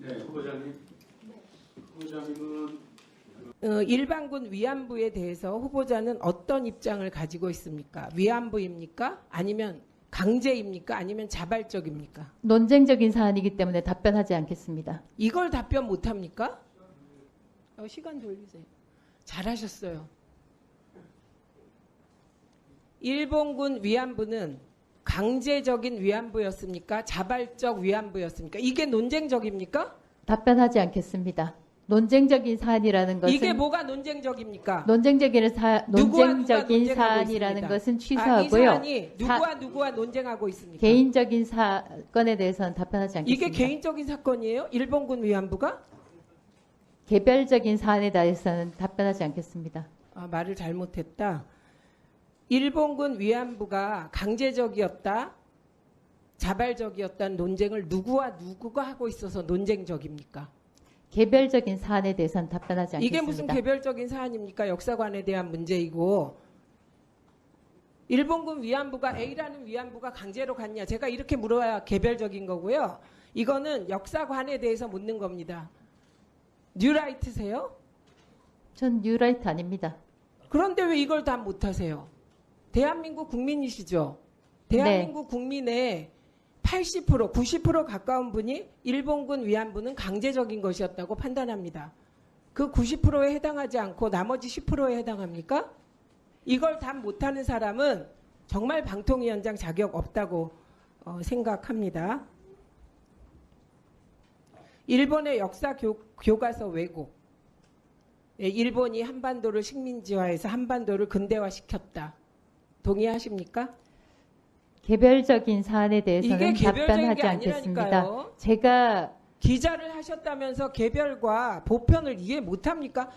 네, 후보자님. 후보자님은 어, 일반군 위안부에 대해서 후보자는 어떤 입장을 가지고 있습니까? 위안부입니까? 아니면 강제입니까? 아니면 자발적입니까? 논쟁적인 사안이기 때문에 답변하지 않겠습니다. 이걸 답변 못 합니까? 어, 시간 돌리세요. 잘하셨어요. 일본군 위안부는 강제적인 위안부였습니까? 자발적 위안부였습니까? 이게 논쟁적입니까? 답변하지 않겠습니다. 논쟁적인 사안이라는 것은 이게 뭐가 논쟁적입니까? 논쟁적인 사 누구와 누가 논쟁적인 논쟁하고 사안이라는. 것은 아, 이 취소하고요. 사안이 누구와 누구와 논쟁하고 있습니까? 개인적인 사건에 대해서는 답변하지 않겠습니다. 이게 개인적인 사건이에요? 일본군 위안부가? 개별적인 사안에 대해서는 답변하지 않겠습니다. 아, 말을 잘못했다. 일본군 위안부가 강제적이었다, 자발적이었다는 논쟁을 누구와 누구가 하고 있어서 논쟁적입니까? 개별적인 사안에 대해서는 답변하지 않겠습니다. 이게 무슨 개별적인 사안입니까? 역사관에 대한 문제이고 일본군 위안부가 A라는 위안부가 강제로 갔냐? 제가 이렇게 물어야 개별적인 거고요. 이거는 역사관에 대해서 묻는 겁니다. 뉴라이트세요? 전 뉴라이트 아닙니다. 그런데 왜 이걸 다 못하세요? 대한민국 국민이시죠? 네. 대한민국 국민의 80%, 90% 가까운 분이 일본군 위안부는 강제적인 것이었다고 판단합니다. 그 90%에 해당하지 않고 나머지 10%에 해당합니까? 이걸 다 못하는 사람은 정말 방통위원장 자격 없다고 어, 생각합니다. 일본의 역사 교, 교과서 왜곡. 예, 일본이 한반도를 식민지화해서 한반도를 근대화시켰다. 동의하십니까? 개별적인 사안에 이게 대해서는 개별적인 답변하지 게 않겠습니다. 아니라니까요. 제가 기자를 하셨다면서 개별과 보편을 이해 못합니까?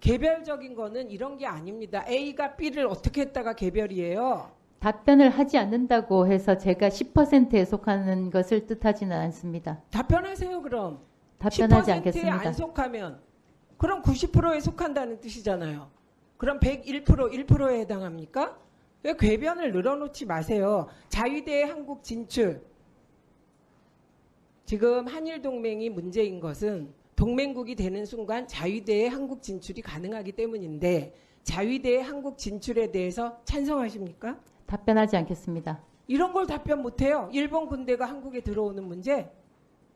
개별적인 거는 이런 게 아닙니다. A가 B를 어떻게 했다가 개별이에요. 답변을 하지 않는다고 해서 제가 10%에 속하는 것을 뜻하지는 않습니다. 답변하세요 그럼. 답변하지 10%에 않겠습니다. 안 속하면 그럼 90%에 속한다는 뜻이잖아요. 그럼 101% 1%에 해당합니까? 왜 궤변을 늘어놓지 마세요. 자위대의 한국 진출. 지금 한일 동맹이 문제인 것은 동맹국이 되는 순간 자위대의 한국 진출이 가능하기 때문인데 자위대의 한국 진출에 대해서 찬성하십니까? 답변하지 않겠습니다. 이런 걸 답변 못해요. 일본 군대가 한국에 들어오는 문제.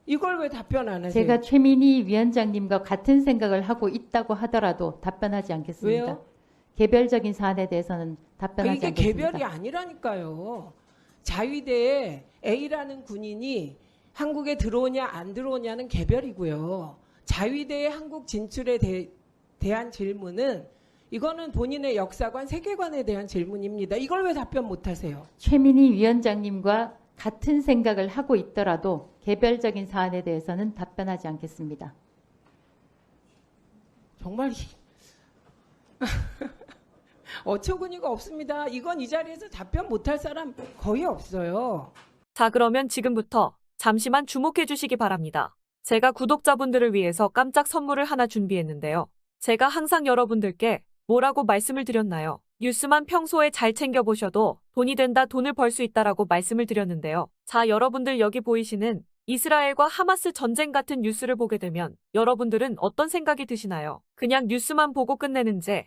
이걸 왜 답변 안 하세요? 제가 최민희 위원장님과 같은 생각을 하고 있다고 하더라도 답변하지 않겠습니다. 왜요? 개별적인 사안에 대해서는 답변하지 이게 않겠습니다. 개별이 아니라니까요. 자위대에 A라는 군인이 한국에 들어오냐 안 들어오냐는 개별이고요. 자위대의 한국 진출에 대, 대한 질문은 이거는 본인의 역사관, 세계관에 대한 질문입니다. 이걸 왜 답변 못 하세요? 최민희 위원장님과 같은 생각을 하고 있더라도 개별적인 사안에 대해서는 답변하지 않겠습니다. 정말 히- 어처구니가 없습니다. 이건 이 자리에서 답변 못할 사람 거의 없어요. 자, 그러면 지금부터 잠시만 주목해 주시기 바랍니다. 제가 구독자분들을 위해서 깜짝 선물을 하나 준비했는데요. 제가 항상 여러분들께 뭐라고 말씀을 드렸나요? 뉴스만 평소에 잘 챙겨보셔도 돈이 된다, 돈을 벌 수 있다라고 말씀을 드렸는데요. 자, 여러분들 여기 보이시는 이스라엘과 하마스 전쟁 같은 뉴스를 보게 되면 여러분들은 어떤 생각이 드시나요? 그냥 뉴스만 보고 끝내는지